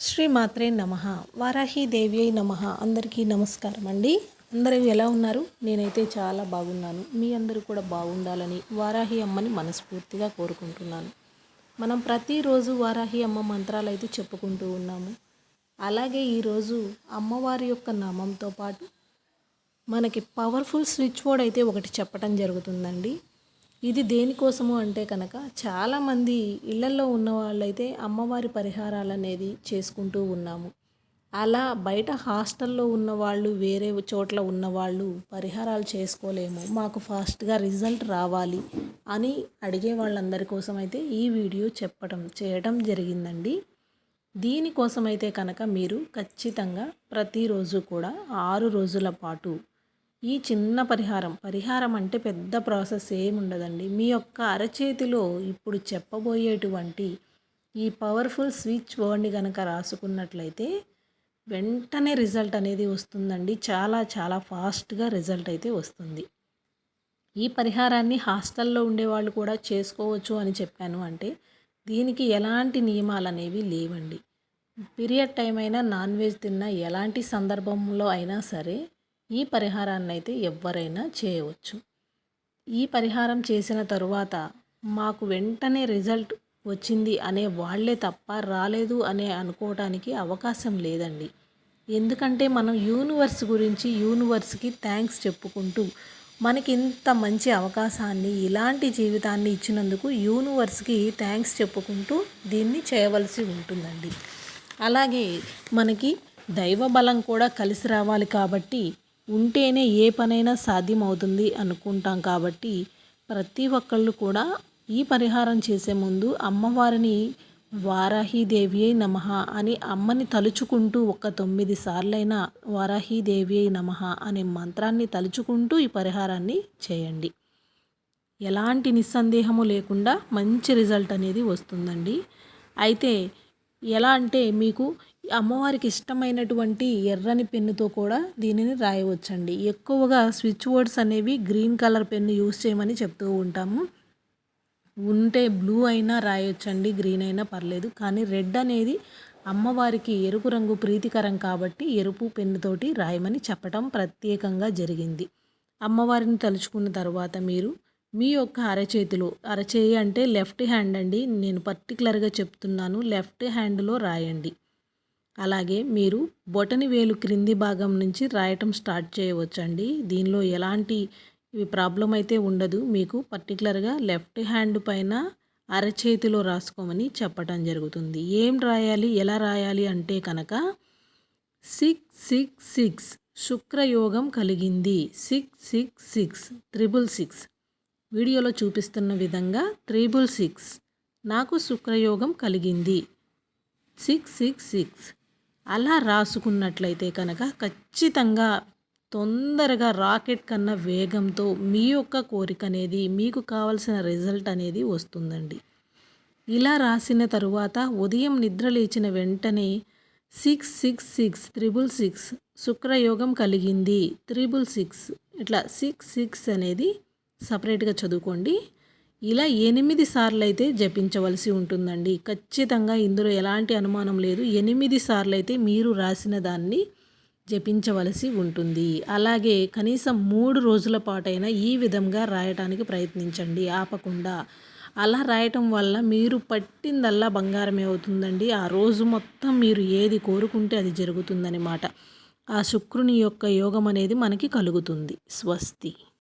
శ్రీ మాత్రే నమ. వారాహీదేవి అయి నమ. అందరికీ నమస్కారం అండి అందరూ ఎలా ఉన్నారు? నేనైతే చాలా బాగున్నాను. మీ అందరూ కూడా బాగుండాలని వారాహి అమ్మని మనస్ఫూర్తిగా కోరుకుంటున్నాను. మనం ప్రతిరోజు వారాహి అమ్మ మంత్రాలు అయితే చెప్పుకుంటూ ఉన్నాము. అలాగే ఈరోజు అమ్మవారి యొక్క నామంతో పాటు మనకి పవర్ఫుల్ స్విచ్ బోర్డ్ అయితే ఒకటి చెప్పడం జరుగుతుందండి. ఇది దేనికోసము అంటే కనుక చాలామంది ఇళ్ళలో ఉన్న వాళ్ళైతే అమ్మవారి పరిహారాలు అనేది చేసుకుంటూ ఉన్నాము. అలా బయట హాస్టల్లో ఉన్న వాళ్ళు వేరే చోట్ల ఉన్నవాళ్ళు పరిహారాలు చేసుకోలేము. మాకు ఫాస్ట్గా రిజల్ట్ రావాలి అని అడిగే వాళ్ళందరి కోసం అయితే ఈ వీడియో చెప్పడం చేయడం జరిగిందండి. దీనికోసమైతే కనుక మీరు ఖచ్చితంగా ప్రతిరోజు కూడా ఆరు రోజుల పాటు ఈ చిన్న పరిహారం. పరిహారం అంటే పెద్ద ప్రాసెస్ ఏముండదండి. మీ యొక్క అరచేతిలో ఇప్పుడు చెప్పబోయేటువంటి ఈ పవర్ఫుల్ స్విచ్ వర్డ్ని కనుక రాసుకున్నట్లయితే వెంటనే రిజల్ట్ అనేది వస్తుందండి. చాలా చాలా ఫాస్ట్గా రిజల్ట్ అయితే వస్తుంది. ఈ పరిహారాన్ని హాస్టల్లో ఉండేవాళ్ళు కూడా చేసుకోవచ్చు అని చెప్పాను అంటే దీనికి ఎలాంటి నియమాలు అనేవి లేవండి. పీరియడ్ టైం అయినా నాన్ వెజ్ తిన్నా ఎలాంటి సందర్భంలో అయినా సరే ఈ పరిహారాన్ని అయితే ఎవరైనా చేయవచ్చు. ఈ పరిహారం చేసిన తరువాత మాకు వెంటనే రిజల్ట్ వచ్చింది అనే వాళ్ళే తప్ప రాలేదు అనే అనుకోవటానికి అవకాశం లేదండి. ఎందుకంటే మనం యూనివర్స్ గురించి యూనివర్స్కి థ్యాంక్స్ చెప్పుకుంటూ మనకి ఇంత మంచి అవకాశాన్ని ఇలాంటి జీవితాన్ని ఇచ్చినందుకు యూనివర్స్కి థ్యాంక్స్ చెప్పుకుంటూ దీన్ని చేయవలసి ఉంటుందండి. అలాగే మనకి దైవ బలం కూడా కలిసి రావాలి కాబట్టి ఉంటేనే ఏ పనైనా సాధ్యమవుతుంది అనుకుంటాం కాబట్టి ప్రతి ఒక్కళ్ళు కూడా ఈ పరిహారం చేసే ముందు అమ్మవారిని వారాహీదేవి అయి నమ అని అమ్మని తలుచుకుంటూ ఒక తొమ్మిది సార్లైనా వారాహీదేవి అయి నమ అనే మంత్రాన్ని తలుచుకుంటూ ఈ పరిహారాన్ని చేయండి. ఎలాంటి నిస్సందేహము లేకుండా మంచి రిజల్ట్ అనేది వస్తుందండి. అయితే ఎలా అంటే మీకు అమ్మవారికి ఇష్టమైనటువంటి ఎర్రని పెన్నుతో కూడా దీనిని రాయవచ్చండి. ఎక్కువగా స్విచ్ బోర్డ్స్ అనేవి గ్రీన్ కలర్ పెన్ను యూస్ చేయమని చెప్తూ ఉంటాము. ఉంటే బ్లూ అయినా రాయొచ్చండి గ్రీన్ అయినా పర్లేదు. కానీ రెడ్ అనేది అమ్మవారికి ఎరుపు రంగు ప్రీతికరం కాబట్టి ఎరుపు పెన్నుతోటి రాయమని చెప్పటం ప్రత్యేకంగా జరిగింది. అమ్మవారిని తలుచుకున్న తర్వాత మీరు మీ యొక్క అరచేతిలో అరచేయి అంటే లెఫ్ట్ హ్యాండ్ అండి నేను పర్టికులర్గా చెప్తున్నాను లెఫ్ట్ హ్యాండ్లో రాయండి. అలాగే మీరు బొటని వేలు క్రింది భాగం నుంచి రాయటం స్టార్ట్ చేయవచ్చండి. దీనిలో ఎలాంటి ప్రాబ్లం అయితే ఉండదు. మీకు పర్టికులర్గా లెఫ్ట్ హ్యాండ్ పైన అరచేతిలో రాసుకోమని చెప్పటం జరుగుతుంది. ఏం రాయాలి? ఎలా రాయాలి అంటే కనుక సిక్స్ సిక్స్ సిక్స్ శుక్రయోగం కలిగింది. Six six six triple six. వీడియోలో చూపిస్తున్న విధంగా త్రిబుల్ సిక్స్. నాకు శుక్రయోగం కలిగింది. సిక్స్ సిక్స్ సిక్స్ అలా రాసుకున్నట్లయితే కనుక ఖచ్చితంగా తొందరగా రాకెట్ కన్నా వేగంతో మీ యొక్క కోరిక అనేది మీకు కావలసిన రిజల్ట్ అనేది వస్తుందండి. ఇలా రాసిన తరువాత ఉదయం నిద్ర లేచిన వెంటనే six six six triple six శుక్రయోగం కలిగింది. త్రిబుల్ సిక్స్ ఇట్లా సిక్స్ సిక్స్ అనేది సపరేట్గా చదువుకోండి. ఇలా ఎనిమిది సార్లు అయితే జపించవలసి ఉంటుందండి. ఖచ్చితంగా ఇందులో ఎలాంటి అనుమానం లేదు. ఎనిమిది సార్లు అయితే మీరు రాసిన దాన్ని జపించవలసి ఉంటుంది. అలాగే కనీసం మూడు రోజుల పాటైనా ఈ విధంగా రాయటానికి ప్రయత్నించండి. ఆపకుండా. అలా రాయటం వల్ల మీరు పట్టిందల్లా బంగారమే అవుతుందండి. ఆ రోజు మొత్తం మీరు ఏది కోరుకుంటే అది జరుగుతుందనమాట ఆ శుక్రుని యొక్క యోగం అనేది మనకి కలుగుతుంది. స్వస్తి.